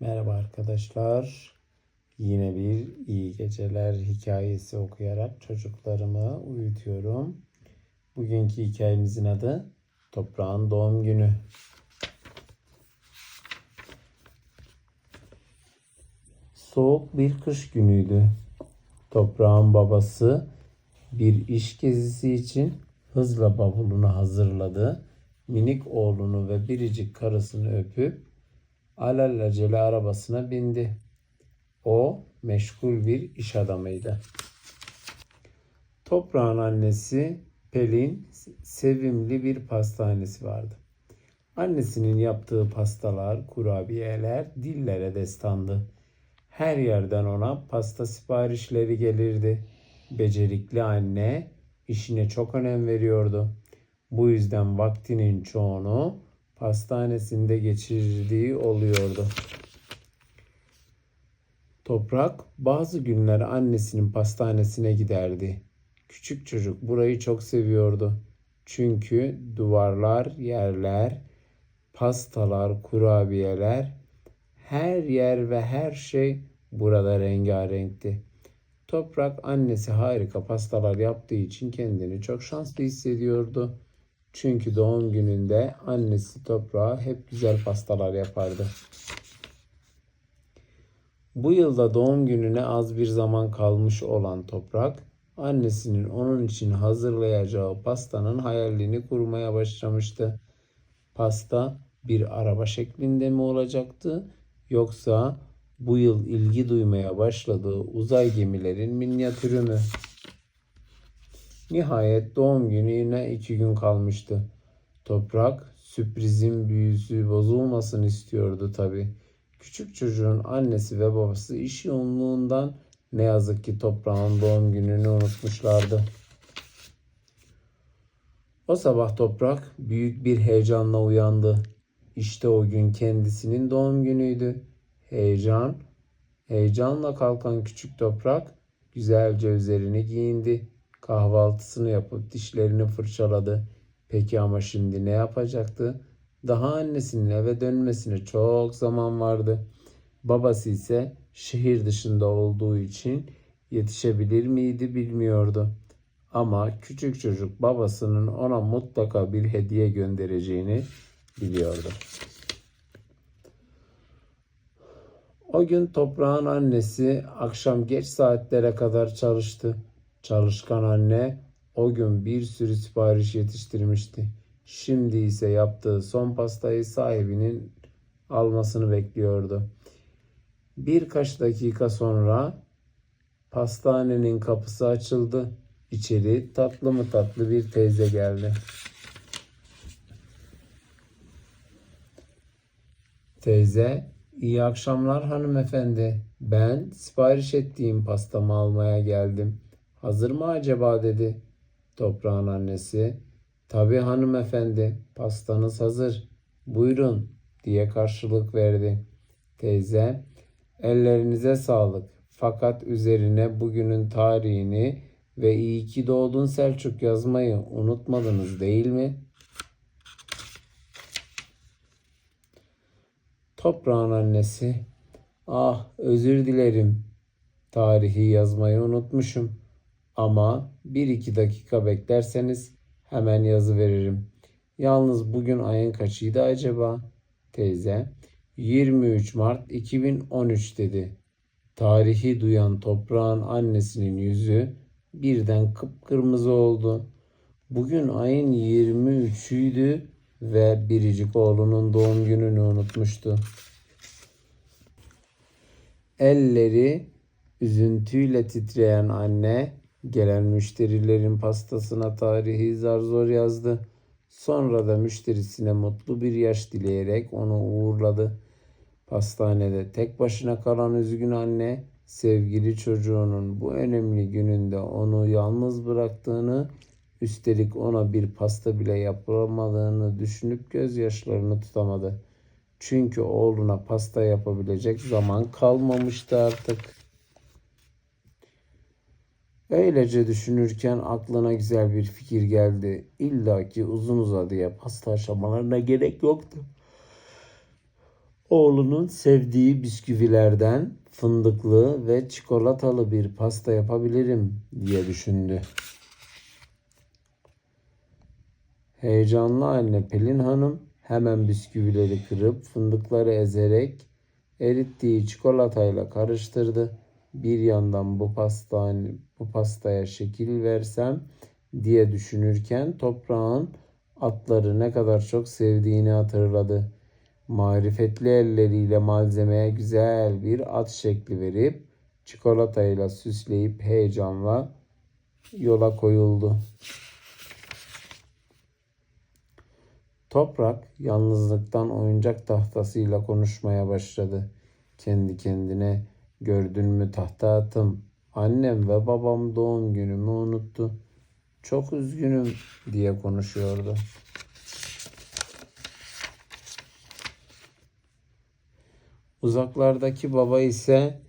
Merhaba arkadaşlar. Yine bir iyi geceler hikayesi okuyarak çocuklarımı uyutuyorum. Bugünkü hikayemizin adı Toprağın Doğum Günü. Soğuk bir kış günüydü. Toprağın babası bir iş gezisi için hızla bavulunu hazırladı. Minik oğlunu ve biricik karısını öpüp alelacele arabasına bindi. O meşgul bir iş adamıydı. Toprağın annesi Pelin sevimli bir pastanesi vardı. Annesinin yaptığı pastalar, kurabiyeler dillere destandı. Her yerden ona pasta siparişleri gelirdi. Becerikli anne işine çok önem veriyordu. Bu yüzden vaktinin çoğunu pastanesinde geçirdiği oluyordu. Toprak bazı günler annesinin pastanesine giderdi. Küçük çocuk burayı çok seviyordu. Çünkü duvarlar, yerler, pastalar, kurabiyeler, her yer ve her şey burada rengarenkti. Toprak annesi harika pastalar yaptığı için kendini çok şanslı hissediyordu. Çünkü doğum gününde annesi toprağa hep güzel pastalar yapardı. Bu yılda doğum gününe az bir zaman kalmış olan Toprak, annesinin onun için hazırlayacağı pastanın hayalini kurmaya başlamıştı. Pasta bir araba şeklinde mi olacaktı yoksa bu yıl ilgi duymaya başladığı uzay gemilerin minyatürü mü? Nihayet doğum gününe iki gün kalmıştı. Toprak sürprizin büyüsü bozulmasın istiyordu tabi. Küçük çocuğun annesi ve babası iş yoğunluğundan ne yazık ki toprağın doğum gününü unutmuşlardı. O sabah toprak büyük bir heyecanla uyandı. İşte o gün kendisinin doğum günüydü. Heyecan, heyecanla kalkan küçük toprak güzelce üzerini giyindi. Kahvaltısını yapıp dişlerini fırçaladı. Peki ama şimdi ne yapacaktı? Daha annesinin eve dönmesine çok zaman vardı. Babası ise şehir dışında olduğu için yetişebilir miydi bilmiyordu. Ama küçük çocuk babasının ona mutlaka bir hediye göndereceğini biliyordu. O gün toprağın annesi akşam geç saatlere kadar çalıştı. Çalışkan anne o gün bir sürü sipariş yetiştirmişti. Şimdi ise yaptığı son pastayı sahibinin almasını bekliyordu. Birkaç dakika sonra pastanenin kapısı açıldı. İçeri tatlı mı tatlı bir teyze geldi. Teyze, iyi akşamlar hanımefendi. Ben sipariş ettiğim pastamı almaya geldim. Hazır mı acaba dedi. Toprağın annesi. Tabii hanımefendi, pastanız hazır. Buyurun diye karşılık verdi. Teyze, ellerinize sağlık. Fakat üzerine bugünün tarihini ve iyi ki doğdun Selçuk yazmayı unutmadınız değil mi? Toprağın annesi, ah özür dilerim. Tarihi yazmayı unutmuşum. Ama bir iki dakika beklerseniz hemen yazı veririm. Yalnız bugün ayın kaçıydı acaba? Teyze 23 Mart 2013 dedi. Tarihi duyan toprağın annesinin yüzü birden kıpkırmızı oldu. Bugün ayın 23'üydü ve biricik oğlunun doğum gününü unutmuştu. Elleri üzüntüyle titreyen anne Gelen müşterilerin pastasına tarihi zar zor yazdı. Sonra da müşterisine mutlu bir yaş dileyerek onu uğurladı. Pastanede tek başına kalan üzgün anne sevgili çocuğunun bu önemli gününde onu yalnız bıraktığını, üstelik ona bir pasta bile yapamadığını düşünüp gözyaşlarını tutamadı. Çünkü oğluna pasta yapabilecek zaman kalmamıştı artık. Öylece düşünürken aklına güzel bir fikir geldi. İlla ki uzun uzadıya pasta aşamalarına gerek yoktu. Oğlunun sevdiği bisküvilerden fındıklı ve çikolatalı bir pasta yapabilirim diye düşündü. Heyecanlı anne Pelin Hanım hemen bisküvileri kırıp fındıkları ezerek erittiği çikolatayla karıştırdı. Bir yandan bu pasta bu pastaya şekil versem diye düşünürken toprağın atları ne kadar çok sevdiğini hatırladı. Marifetli elleriyle malzemeye güzel bir at şekli verip çikolatayla süsleyip heyecanla yola koyuldu. Toprak yalnızlıktan oyuncak tahtasıyla konuşmaya başladı. Kendi kendine gördün mü tahta atım annem ve babam doğum günümü unuttu. Çok üzgünüm diye konuşuyordu. Uzaklardaki baba ise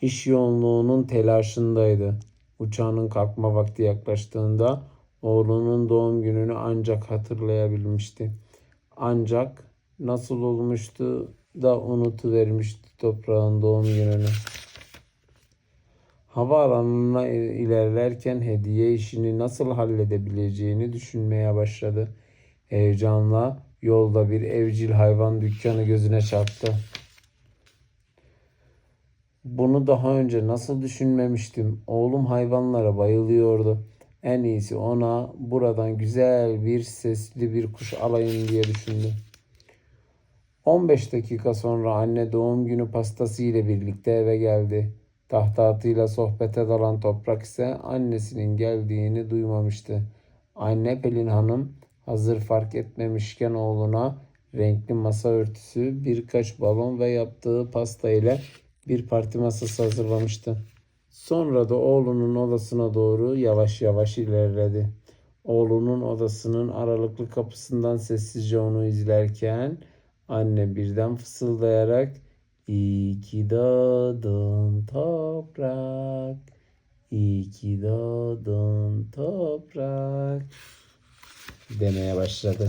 iş yoğunluğunun telaşındaydı. Uçağının kalkma vakti yaklaştığında oğlunun doğum gününü ancak hatırlayabilmişti. Ancak nasıl olmuştu da unutuvermişti toprağın doğum gününü. Havaalanına ilerlerken hediye işini nasıl halledebileceğini düşünmeye başladı. Heyecanla yolda bir evcil hayvan dükkanı gözüne çarptı. Bunu daha önce nasıl düşünmemiştim? Oğlum hayvanlara bayılıyordu. En iyisi ona buradan güzel bir sesli bir kuş alayım diye düşündü. 15 dakika sonra anne doğum günü pastası ile birlikte eve geldi. Tahtatıyla sohbete dalan toprak ise annesinin geldiğini duymamıştı. Anne Pelin Hanım hazır fark etmemişken oğluna renkli masa örtüsü, birkaç balon ve yaptığı pasta ile bir parti masası hazırlamıştı. Sonra da oğlunun odasına doğru yavaş yavaş ilerledi. Oğlunun odasının aralıklı kapısından sessizce onu izlerken anne birden fısıldayarak İyi ki doğdun toprak, iyi ki doğdun toprak demeye başladı.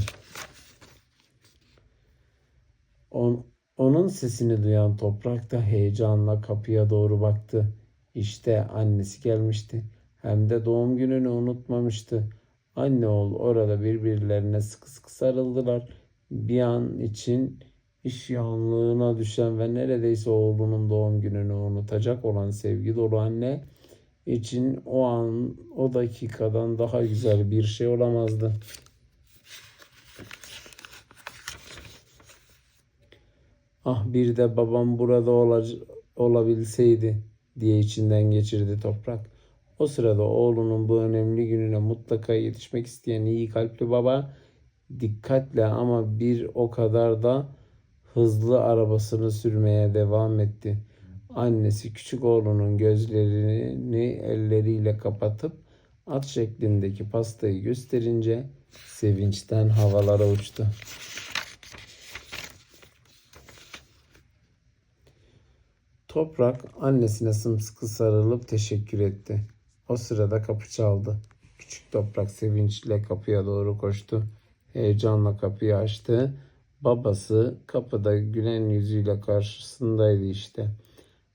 On, onun sesini duyan toprak da heyecanla kapıya doğru baktı. İşte annesi gelmişti. Hem de doğum gününü unutmamıştı. Anne oğul orada birbirlerine sıkı sıkı sarıldılar. Bir an için iş yoğunluğuna düşen ve neredeyse oğlunun doğum gününü unutacak olan sevgi dolu anne için o an o dakikadan daha güzel bir şey olamazdı. Ah bir de babam burada olac- olabilseydi diye içinden geçirdi toprak. O sırada oğlunun bu önemli gününe mutlaka yetişmek isteyen iyi kalpli baba dikkatle ama bir o kadar da hızlı arabasını sürmeye devam etti. Annesi küçük oğlunun gözlerini elleriyle kapatıp at şeklindeki pastayı gösterince sevinçten havalara uçtu. Toprak annesine sımsıkı sarılıp teşekkür etti. O sırada kapı çaldı. Küçük toprak sevinçle kapıya doğru koştu. Heyecanla kapıyı açtı. Babası kapıda gülen yüzüyle karşısındaydı işte.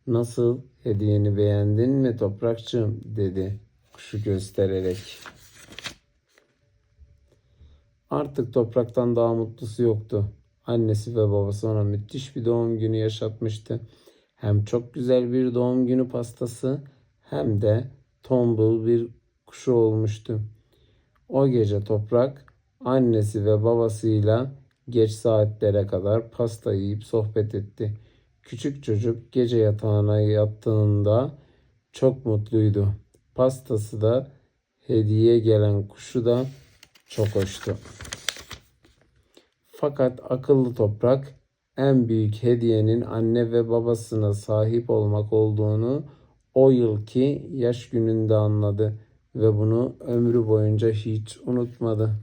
Nasıl hediyeni beğendin mi toprakçığım dedi kuşu göstererek. Artık topraktan daha mutlusu yoktu. Annesi ve babası ona müthiş bir doğum günü yaşatmıştı. Hem çok güzel bir doğum günü pastası hem de tombul bir kuşu olmuştu. O gece toprak annesi ve babasıyla geç saatlere kadar pasta yiyip sohbet etti. Küçük çocuk gece yatağına yattığında çok mutluydu. Pastası da hediye gelen kuşu da çok hoştu. Fakat akıllı toprak en büyük hediyenin anne ve babasına sahip olmak olduğunu o yılki yaş gününde anladı ve bunu ömrü boyunca hiç unutmadı.